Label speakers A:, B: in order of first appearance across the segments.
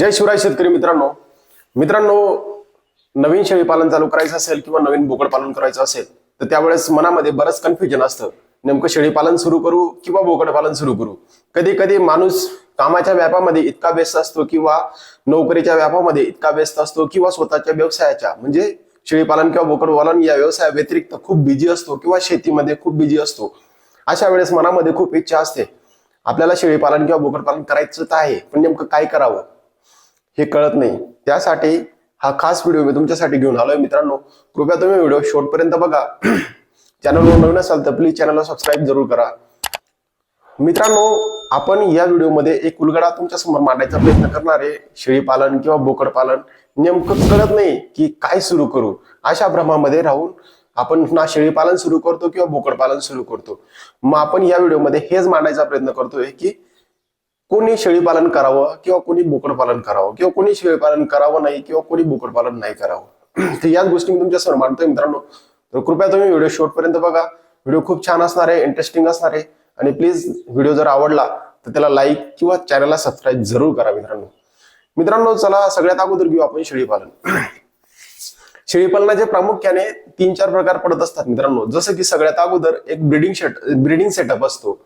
A: जय शिवराय शेतकरी मित्रांनो. मित्रांनो नवीन शेळी पालन चालू करायचं असेल किंवा नवीन बोकड पालन करायचं असेल तर त्यावेळेस मनामध्ये बरंच कन्फ्युजन असतं. नेमकं शेळी पालन सुरू करू किंवा बोकड पालन सुरू करू? कधी कधी माणूस कामाच्या व्यापामध्ये इतका व्यस्त असतो किंवा नोकरीच्या व्यापामध्ये इतका व्यस्त असतो किंवा स्वतःच्या व्यवसायाच्या म्हणजे शेळी पालन किंवा बोकड पालन या व्यवसाया व्यतिरिक्त खूप बिझी असतो किंवा शेतीमध्ये खूप बिझी असतो. अशा वेळेस मनामध्ये खूप इच्छा असते. आपल्याला शेळी पालन किंवा बोकड पालन करायचं तर आहे पण नेमकं काय करावं? हे कळत नाही. त्यासाठी हा खास व्हिडिओ मी तुमच्यासाठी घेऊन आलोय. मित्रांनो कृपया तुम्ही व्हिडिओ शेवटपर्यंत बघा. चॅनलवर नवीन असाल तर प्लीज चॅनलला सबस्क्राईब जरूर करा. मित्रांनो आपण या व्हिडिओमध्ये एक उलगडा तुमच्यासमोर मांडायचा प्रयत्न करणार आहे. शेळी पालन किंवा बोकड पालन नेमकं कळत नाही की काय सुरू करू. अशा भ्रमामध्ये राहून आपण ना शेळी पालन सुरू करतो किंवा बोकड पालन सुरू करतो. मग आपण या व्हिडिओमध्ये हेच मांडायचा प्रयत्न करतोय की कोणी शेळी पालन करावं किंवा कोणी बोकड पालन करावं किंवा कोणी शेळी पालन करावं नाही किंवा कोणी बोकड पालन नाही करावं? तर याच गोष्टी मी तुमच्यासमोर मांडतोय मित्रांनो. तर कृपया तुम्ही व्हिडिओ शेवटपर्यंत बघा. व्हिडिओ खूप छान असणार आहे इंटरेस्टिंग असणार आहे. आणि प्लीज व्हिडिओ जर आवडला तर त्याला लाईक किंवा चॅनलला सबस्क्राईब जरूर करा मित्रांनो. मित्रांनो चला सगळ्यात अगोदर घेऊ आपण शेळी पालन. प्रामुख्याने तीन चार प्रकार पडत असतात मित्रांनो. जसं की सगळ्यात अगोदर एक ब्रिडिंग शेट ब्रिडिंग सेटअप असतो.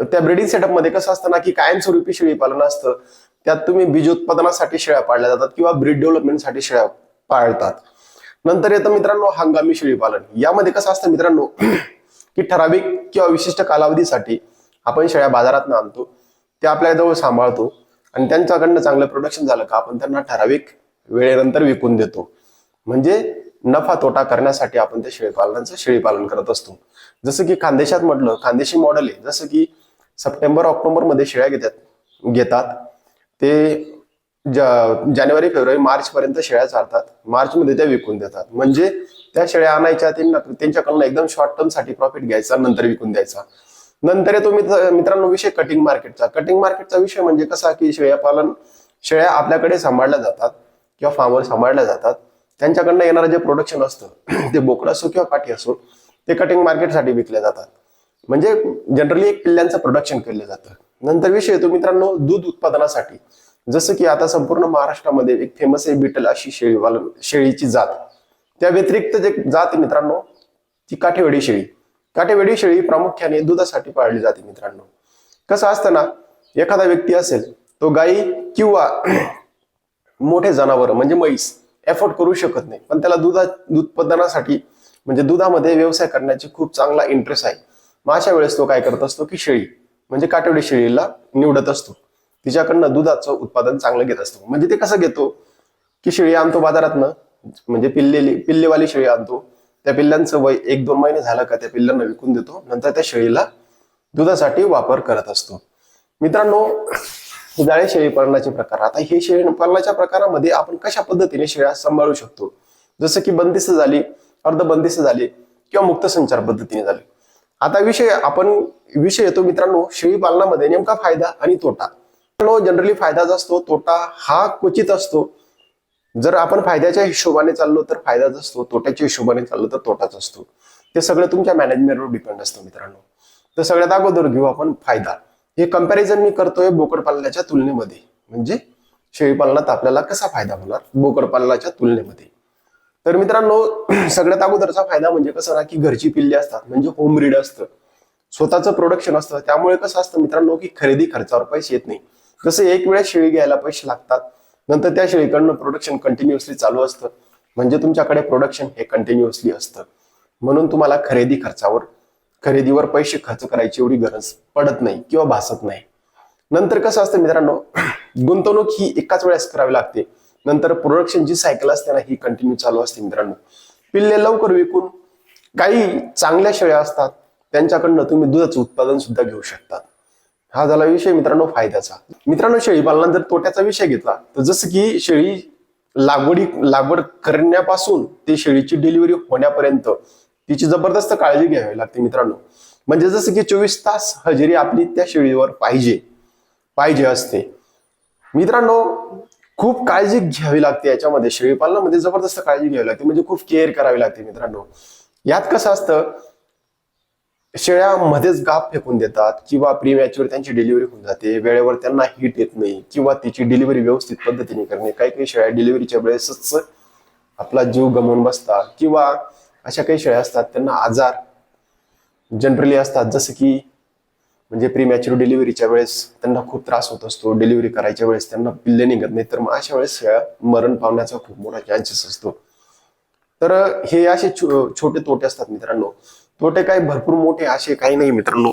A: त्या ब्रिडिंग सेटअपमध्ये कसं असतं ना की कायमस्वरूपी शेळी पालन असतं. त्यात तुम्ही बीज उत्पादनासाठी शेळ्या पाळल्या जातात किंवा ब्रीड डेव्हलपमेंटसाठी शेळ्या पाळतात. नंतर येतं मित्रांनो हंगामी शेळी पालन. यामध्ये कसं असतं मित्रांनो की ठराविक किंवा विशिष्ट कालावधीसाठी आपण शेळ्या बाजारात आणतो. त्या आपल्या जवळ सांभाळतो आणि त्यांच्याकडनं चांगलं प्रोडक्शन झालं का आपण त्यांना ठराविक वेळेनंतर विकून देतो. म्हणजे नफा तोटा करण्यासाठी आपण त्या शेळीपालनाचं शेळीपालन करत असतो. जसं की खानदेशात म्हटलं खानदेशी मॉडेल आहे. जसं की सप्टेंबर ऑक्टोबरमध्ये शेळ्या घेतात घेतात. ते जा- जानेवारी फेब्रुवारी मार्च पर्यंत शेळ्या चालतात मार्चमध्ये त्या विकून देतात. म्हणजे त्या शेळ्या आणायच्या त्यांना त्यांच्याकडनं एकदम शॉर्ट टर्मसाठी प्रॉफिट घ्यायचा नंतर विकून द्यायचा. नंतर येतो मित्र मित्रांनो विषय कटिंग मार्केटचा कटिंग मार्केटचा विषय म्हणजे कसा की शेळ्या पालन शेळ्या आपल्याकडे सांभाळल्या जातात किंवा फार्मवर सांभाळल्या जातात. त्यांच्याकडनं येणारं जे प्रोडक्शन असतं ते बोकड असो किंवा पाठी असो ते कटिंग मार्केटसाठी विकले जातात. म्हणजे जनरली एक पिल्ल्यांचं प्रोडक्शन केलं जातं. नंतर विषय येतो मित्रांनो दूध उत्पादनासाठी. जसं की आता संपूर्ण महाराष्ट्रामध्ये एक फेमस आहे बिटल अशी शेळी शेळीची जात. त्या व्यतिरिक्त जे जात आहे मित्रांनो ती काठेवाडी शेळी. काठेवाडी शेळी प्रामुख्याने दुधासाठी पाळली जाते मित्रांनो. कसं असतं ना एखादा व्यक्ती असेल तो गाई किंवा मोठे जनावर म्हणजे म्हैस एफोर्ड करू शकत नाही. पण त्याला दुधा दूध उत्पादनासाठी म्हणजे दुधामध्ये व्यवसाय करण्याची खूप चांगला इंटरेस्ट आहे. मग अशा वेळेस तो काय करत असतो की शेळी म्हणजे काटवडी शेळीला निवडत असतो. तिच्याकडनं दुधाचं उत्पादन चांगलं घेत असतो. म्हणजे ते कसं घेतो की शेळी आणतो बाजारातनं म्हणजे पिल्लेली पिल्लेवाली शेळी आणतो. त्या पिल्लांचं वय एक दोन महिने झालं का त्या पिल्लांना विकून देतो. नंतर त्या शेळीला दुधासाठी वापर करत असतो. मित्रांनो जाळे शेळी पालनाचे प्रकार. आता हे शेळी पालनाच्या प्रकारामध्ये आपण कशा पद्धतीने शेळ्या सांभाळू शकतो? जसं की बंदिस्त झाली अर्ध बंदिस्त झाली किंवा मुक्त संचार पद्धतीने झाली. आता विषय आपण विषय येतो मित्रांनो शेळी पालनामध्ये नेमका फायदा आणि तोटा. जनरली फायदाच असतो तोटा हा क्वचित असतो. जर आपण फायद्याच्या हिशोबाने चाललो तर फायदाच असतो तोट्याच्या हिशोबाने चाललो तर तोटाच असतो. ते सगळं तुमच्या मॅनेजमेंटवर डिपेंड असतं मित्रांनो. तर सगळ्यात अगोदर घेऊ आपण फायदा. हे कंपॅरिझन मी करतोय बोकड पालनाच्या तुलनेमध्ये. म्हणजे शेळी पालनात आपल्याला कसा फायदा होणार? बोकड पालनाच्या तुलनेमध्ये. तर मित्रांनो सगळ्यात अगोदरचा फायदा म्हणजे कसं ना की घरची पिल्ले असतात म्हणजे होम रीड असतं. स्वतःचं प्रोडक्शन असतं. त्यामुळे कसं असतं मित्रांनो की खरेदी खर्चावर पैसे येत नाही. जसं एक वेळेस शेळी घ्यायला पैसे लागतात नंतर त्या शेळीकडनं प्रोडक्शन कंटिन्युअसली चालू असतं. म्हणजे तुमच्याकडे प्रोडक्शन हे कंटिन्युअसली असतं. म्हणून तुम्हाला खरेदी खर्चावर खरेदीवर पैसे खर्च करायची एवढी गरज पडत नाही किंवा भासत नाही. नंतर कसं असतं मित्रांनो गुंतवणूक ही एकाच वेळेस करावी लागते. नंतर प्रोडक्शन जी सायकल असते ना ही कंटिन्यू चालू असते मित्रांनो. पिल्ले लवकर विकून काही चांगल्या शेळ्या असतात त्यांच्याकडनं तुम्ही दुधाचं उत्पादन सुद्धा घेऊ शकतात हा झाला विषय मित्रांनो फायद्याचा. मित्रांनो शेळी पालनात जर तोट्याचा विषय घेतला. तर जसं की शेळी लागवडी लागवड करण्यापासून ते शेळीची डिलिव्हरी होण्यापर्यंत तिची जबरदस्त काळजी घ्यावी लागते मित्रांनो. म्हणजे जसं की चोवीस तास हजेरी आपली त्या शेळीवर पाहिजे पाहिजे असते. मित्रांनो खूप काळजी घ्यावी लागते याच्यामध्ये. शेळीपालनामध्ये जबरदस्त काळजी घ्यावी लागते. म्हणजे खूप केअर करावी लागते मित्रांनो. यात कसं असतं शेळ्या मध्येच गाप फेकून देतात किंवा प्रीमॅच्युअर त्यांची डिलिव्हरी होऊन जाते. वेळेवर त्यांना हिट येत नाही किंवा तिची डिलिव्हरी व्यवस्थित पद्धतीने करणे. काही काही शेळ्या डिलिव्हरीच्या वेळेसच आपला जीव गमावून बसतात किंवा अशा काही शेळ्या असतात त्यांना आजार जनरली असतात. जसं की म्हणजे प्रीमॅच्युअर डिलिव्हरीच्या वेळेस त्यांना खूप त्रास होत असतो. डिलिव्हरी करायच्या वेळेस त्यांना पिल्ले निघत नाही तर मग अशा वेळेस मरण पावण्याचा खूप मोठा चान्सेस असतो. तर हे असे छोटे तोटे असतात मित्रांनो. तोटे काही भरपूर मोठे असे काही नाही मित्रांनो.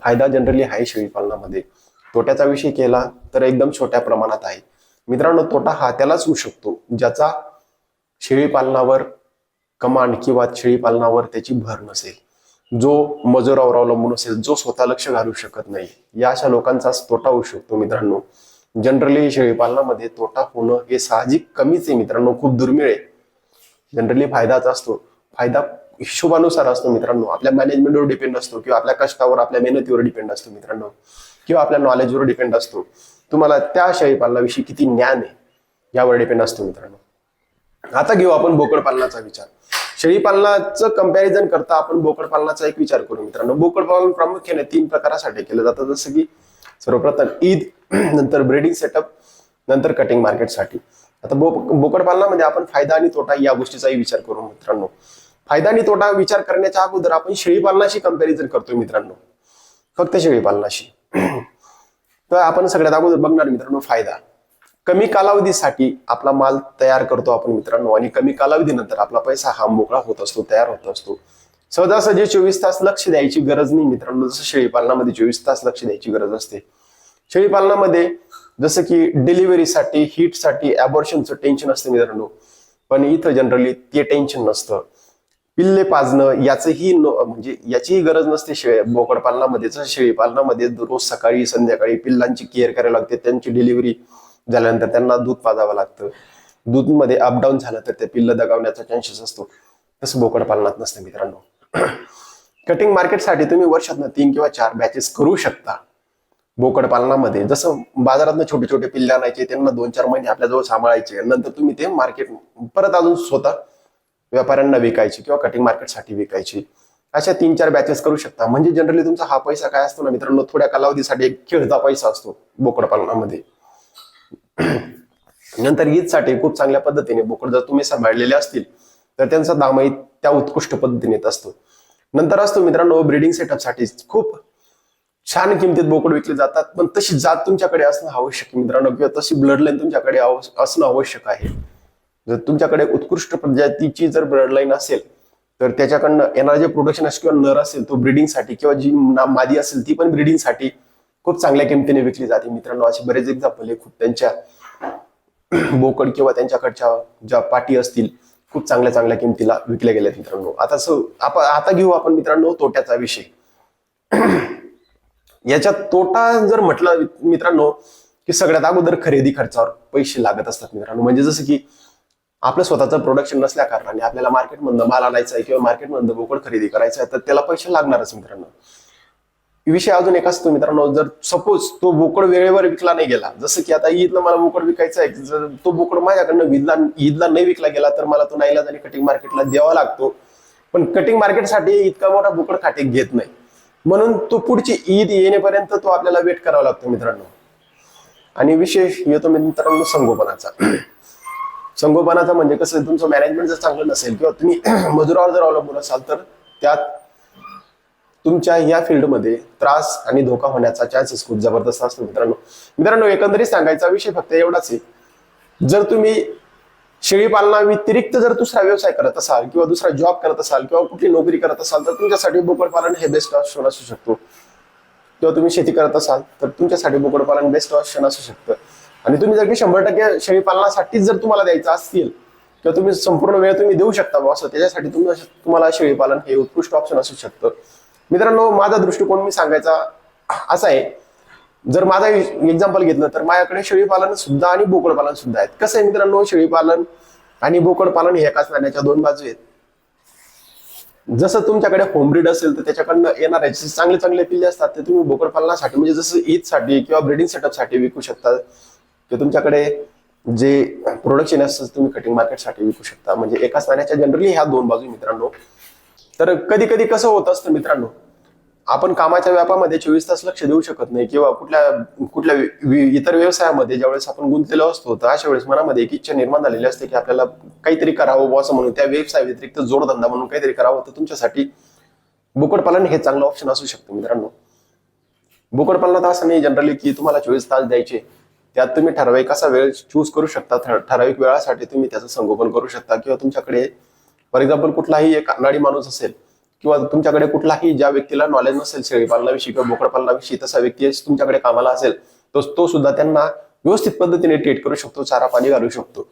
A: फायदा जनरली आहे शेळी पालनामध्ये. तोट्याचा विषय केला तर एकदम छोट्या प्रमाणात आहे. मित्रांनो तोटा हा त्यालाच होऊ शकतो ज्याचा शेळी पालनावर कमांड किंवा शेळी पालनावर त्याची भर नसेल. जो मजुरावर अवलंबून असेल जो स्वतः लक्ष घालू शकत नाही या अशा लोकांचाच तोटा होऊ शकतो मित्रांनो. जनरली शेळी पालनामध्ये तोटा होणं हे साहजिक कमीच आहे मित्रांनो खूप दुर्मिळ आहे. जनरली फायदाच असतो. फायदा हिशोबानुसार असतो मित्रांनो. आपल्या मॅनेजमेंटवर डिपेंड असतो किंवा आपल्या कष्टावर आपल्या मेहनतीवर डिपेंड असतो मित्रांनो. किंवा आपल्या नॉलेजवर डिपेंड असतो. तुम्हाला त्या शेळीपालनाविषयी किती ज्ञान आहे यावर डिपेंड असतो मित्रांनो. आता घेऊ आपण बोकड पालनाचा विचार. शेळी पालनाचं कंपॅरिझन करता आपण बोकड पालनाचा एक विचार करू मित्रांनो. बोकड पालन प्रामुख्याने तीन प्रकारासाठी केलं जातं. जसं की सर्वप्रथम ईद नंतर ब्रेडिंग सेटअप नंतर कटिंग मार्केटसाठी आता बो बोकड पालनामध्ये आपण फायदा आणि तोटा या गोष्टीचाही विचार करू मित्रांनो. फायदा आणि तोटा विचार करण्याच्या अगोदर आपण शेळी पालनाशी कंपॅरिझन करतोय मित्रांनो. फक्त शेळी पालनाशी तर आपण सगळ्यात अगोदर बघणार मित्रांनो फायदा. कमी कालावधीसाठी आपला माल तयार करतो आपण मित्रांनो. आणि कमी कालावधीनंतर आपला पैसा हा मोकळा होत असतो तयार होत असतो. सहजासहजी चोवीस तास लक्ष द्यायची गरज नाही मित्रांनो. जसं शेळी पालनामध्ये चोवीस तास लक्ष द्यायची गरज असते. शेळी पालनामध्ये जसं की डिलिव्हरीसाठी हिटसाठी अबॉर्शनचं टेन्शन असतं मित्रांनो. पण इथं जनरली ते टेन्शन नसतं. पिल्ले पाजणं याचंही न- म्हणजे याचीही गरज नसते शेळी बोकड पालनामध्ये. जसं शेळी पालनामध्ये रोज सकाळी संध्याकाळी पिल्लांची केअर करायला लागते त्यांची डिलिव्हरी झाल्यानंतर त्यांना दूध पाजावं लागतं. दूधमध्ये अपडाऊन झालं तर ते पिल्ल दगावण्याचा चान्सेस असतो. तसं बोकड पालनात नसतं मित्रांनो. कटिंग मार्केटसाठी तुम्ही वर्षातनं तीन किंवा चार बॅचेस करू शकता. बोकड पालनामध्ये जसं बाजारातनं छोटे छोटे पिल्ले आणायचे त्यांना दोन चार महिने आपल्याजवळ सांभाळायचे नंतर तुम्ही ते मार्केट परत अजून स्वतः व्यापाऱ्यांना विकायची किंवा कटिंग मार्केटसाठी विकायची. अशा तीन चार बॅचेस करू शकता. म्हणजे जनरली तुमचा हा पैसा काय असतो ना मित्रांनो? थोड्या कालावधीसाठी एक खेळता पैसा असतो बोकड पालनामध्ये. नंतर ईदसाठी खूप चांगल्या पद्धतीने बोकड जर तुम्ही सांभाळलेले असतील तर त्यांचा दामही त्या उत्कृष्ट पद्धतीने येत असतो. नंतर असतो मित्रांनो ब्रिडिंग सेटअपसाठी खूप छान किमतीत बोकड विकले जातात पण तशी जात तुमच्याकडे असणं आवश्यक आहे मित्रांनो किंवा तशी ब्लड लाईन तुमच्याकडे असणं आवश्यक आहे. जर तुमच्याकडे उत्कृष्ट प्रजातीची जर ब्लडलाईन असेल तर त्याच्याकडनं येणारं जे प्रोडक्शन असेल किंवा नर असेल तो ब्रिडिंगसाठी किंवा जी मादी असेल ती पण ब्रिडिंगसाठी खूप चांगल्या किमतीने विकली जाते. मित्रांनो असे बरेच एक्झाम्पल आहे. खूप त्यांच्या बोकड किंवा त्यांच्याकडच्या ज्या पाटी असतील खूप चांगल्या चांगल्या किमतीला विकल्या गेल्या मित्रांनो. आता सो आपण आता घेऊ आपण मित्रांनो तोट्याचा विषय. याच्यात तोटा जर म्हटलं मित्रांनो की सगळ्यात अगोदर खरेदी खर्चावर पैसे लागत असतात मित्रांनो. म्हणजे जसं की आपलं स्वतःचं प्रोडक्शन नसल्या कारणाने आपल्याला मार्केटमधनं माल आणायचा आहे किंवा मार्केटमधनं बोकड खरेदी करायचं आहे तर त्याला पैसे लागणारच मित्रांनो. विषय अजून एक असतो मित्रांनो जर सपोज तो बोकड वेळेवर विकला नाही गेला जसं की आता ईदला मला बोकड विकायचा आहे जर तो बोकड माझ्याकडनं ईदला ईदला नाही विकला गेला तर मला तो नाईलाज आणि कटिंग मार्केटला द्यावा लागतो. पण कटिंग मार्केटसाठी इतका मोठा बोकड खाटे घेत नाही. म्हणून तो पुढची ईद येण्यापर्यंत तो आपल्याला वेट करावा लागतो मित्रांनो. आणि विशेष येतो मित्रांनो संगोपनाचा. संगोपनाचा म्हणजे कसं तुमचं मॅनेजमेंट जर चांगलं नसेल किंवा तुम्ही मजुरावर जर अवलंबून असाल तर त्यात तुमच्या या फील्डमध्ये त्रास आणि धोका होण्याचा चान्सेस खूप जबरदस्त असतो मित्रांनो. मित्रांनो एकंदरीत सांगायचा विषय फक्त एवढाच आहे. जर तुम्ही शेळी पालना व्यतिरिक्त जर दुसरा व्यवसाय करत असाल किंवा दुसरा जॉब करत असाल किंवा कुठली नोकरी करत असाल तर तुमच्यासाठी बोकड पालन हे बेस्ट ऑप्शन असू शकतो. किंवा तुम्ही शेती करत असाल तर तुमच्यासाठी बोकड पालन बेस्ट ऑप्शन असू शकतं. आणि तुम्ही जर की शंभर टक्के शेळीपालनासाठीच जर तुम्हाला द्यायचं असतील किंवा तुम्ही संपूर्ण वेळ तुम्ही देऊ शकता बॉस त्याच्यासाठी तुम्ही तुम्हाला शेळी पालन हे उत्कृष्ट ऑप्शन असू शकतं. मित्रांनो माझा दृष्टिकोन मी सांगायचा असा आहे. जर माझा एक्झाम्पल घेतलं तर माझ्याकडे शेळी पालन सुद्धा आणि बोकड पालन सुद्धा आहेत. कसं आहे मित्रांनो शेळी पालन आणि बोकड पालन हे एकाच नाण्याच्या दोन बाजू आहेत. जसं तुमच्याकडे होमब्रीड असेल तर त्याच्याकडनं येणारे जसे चांगले चांगले पिल्ले असतात ते तुम्ही बोकड पालनासाठी म्हणजे जसं ईदसाठी किंवा ब्रिडिंग सेटअपसाठी विकू शकता किंवा तुमच्याकडे जे प्रोडक्शन असतं तुम्ही कटिंग मार्केटसाठी विकू शकता. म्हणजे एकाच नाण्याच्या जनरली ह्या दोन बाजू मित्रांनो. तर कधी कधी कसं होत असतं मित्रांनो आपण कामाच्या व्यापामध्ये चोवीस तास लक्ष देऊ शकत नाही किंवा कुठल्या कुठल्या इतर व्यवसायामध्ये ज्यावेळेस आपण गुंतलेलो असतो तर अशा वेळेस मनामध्ये एक इच्छा निर्माण झालेली असते की आपल्याला काहीतरी करावं असं म्हणून त्या व्यवसाय व्यतिरिक्त जोडधंदा म्हणून काहीतरी करावं तर तुमच्यासाठी बोकडपालन हे चांगलं ऑप्शन असू शकतं मित्रांनो. बोकडपालनात असं नाही जनरली की तुम्हाला चोवीस तास द्यायचे त्यात तुम्ही ठराविक असा वेळ चूज करू शकता ठराविक वेळासाठी तुम्ही त्याचं संगोपन करू शकता किंवा तुमच्याकडे फॉर एक्झाम्पल कुठलाही एक अनाडी माणूस असेल किंवा तुमच्याकडे कुठलाही ज्या व्यक्तीला नॉलेज नसेल शेळीपालनाविषयी किंवा बोकडपालनाविषयी तसा व्यक्ती तुमच्याकडे कामाला असेल तर तो सुद्धा त्यांना व्यवस्थित पद्धतीने ट्रीट करू शकतो चारा पाणी घालू शकतो.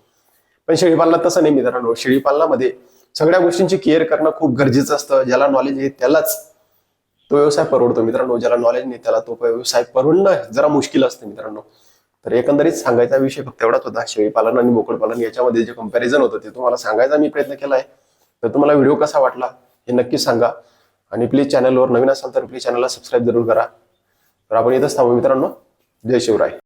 A: पण शेळीपालनात तसं नाही मित्रांनो. शेळीपालनामध्ये सगळ्या गोष्टींची केअर करणं खूप गरजेचं असतं. ज्याला नॉलेज आहे त्यालाच तो व्यवसाय परवडतो मित्रांनो. ज्याला नॉलेज नाही त्याला तो व्यवसाय परवडणं जरा मुश्किल असतं मित्रांनो. तर एकंदरीत सांगायचा विषय फक्त एवढाच होता. शेळीपालन आणि बोकडपालन याच्यामध्ये जे कंपॅरिझन होतं ते तुम्हाला सांगायचा मी प्रयत्न केला आहे तर तुम्हाला व्हिडिओ कसा वाटला हे नक्कीच सांगा. आणि प्लीज चॅनलवर नवीन असाल तर प्लीज चॅनलला सबस्क्राईब जरूर करा. तर आपण इथंच थांबू मित्रांनो. जय शिवराय.